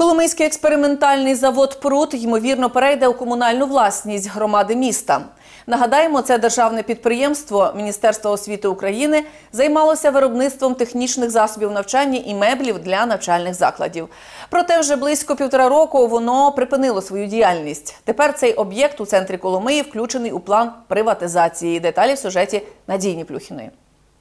Коломийський експериментальний завод «Прут» ймовірно перейде у комунальну власність громади міста. Нагадаємо, це державне підприємство Міністерства освіти України займалося виробництвом технічних засобів навчання і меблів для навчальних закладів. Проте вже близько півтора року воно припинило свою діяльність. Тепер цей об'єкт у центрі Коломиї включений у план приватизації. Деталі в сюжеті Надії Плюхіної.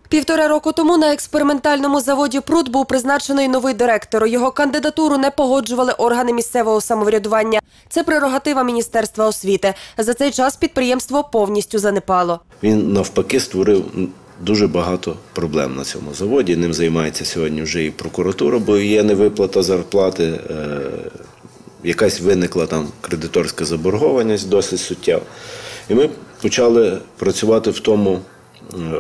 Півтора року тому на експериментальному заводі «Пруд» був призначений новий директор. Його кандидатуру не погоджували органи місцевого самоврядування. Це прерогатива Міністерства освіти. За цей час підприємство повністю занепало. Він навпаки створив дуже багато проблем на цьому заводі. Ним займається сьогодні вже і прокуратура, бо є невиплата зарплати. е, Якась виникла там кредиторська заборгованість досить суттєва. І ми почали працювати в тому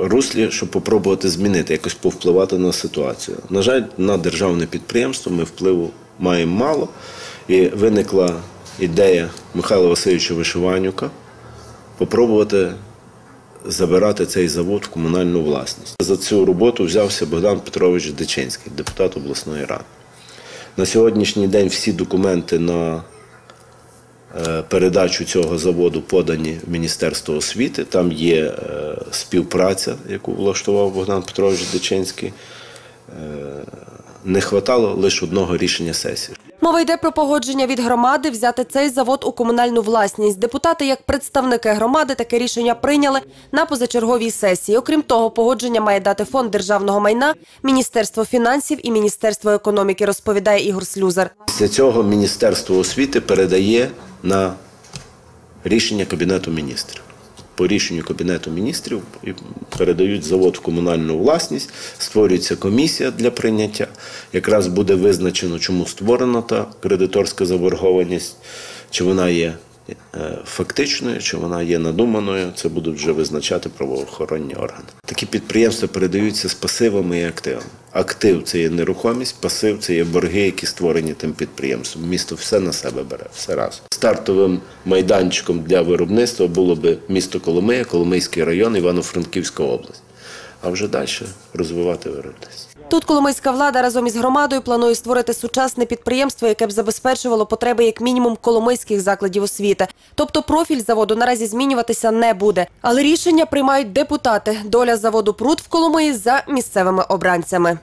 руслі, щоб попробувати змінити, якось повпливати на ситуацію. На жаль, на державне підприємство ми впливу маємо мало. І виникла ідея Михайла Васильовича Вишиванюка попробувати забирати цей завод в комунальну власність. За цю роботу взявся Богдан Петрович Дичинський, депутат обласної ради. На сьогоднішній день всі документи на передачу цього заводу подані в Міністерство освіти. Там є е, співпраця, яку влаштував Богдан Петрович Дичинський. Е, Не хватало лише одного рішення сесії. Мова йде про погодження від громади взяти цей завод у комунальну власність. Депутати, як представники громади, таке рішення прийняли на позачерговій сесії. Окрім того, погодження має дати фонд державного майна, Міністерство фінансів і Міністерство економіки, розповідає Ігор Слюзар. Після цього Міністерство освіти передає на рішення Кабінету міністрів. По рішенню Кабінету міністрів передають завод в комунальну власність, створюється комісія для прийняття. Якраз буде визначено, чому створена та кредиторська заборгованість, чи вона є фактичною, чи вона є надуманою. Це будуть вже визначати правоохоронні органи. Такі підприємства передаються з пасивами і активами. Актив це є нерухомість, пасив це є борги, які створені тим підприємством. Місто все на себе бере, все разом. Стартовим майданчиком для виробництва було би місто Коломия, Коломийський район, Івано-Франківська область. А вже далі розвивати виробництво. Тут коломийська влада разом із громадою планує створити сучасне підприємство, яке б забезпечувало потреби як мінімум коломийських закладів освіти. Тобто профіль заводу наразі змінюватися не буде. Але рішення приймають депутати. Доля заводу «Пруд» в Коломиї за місцевими обранцями.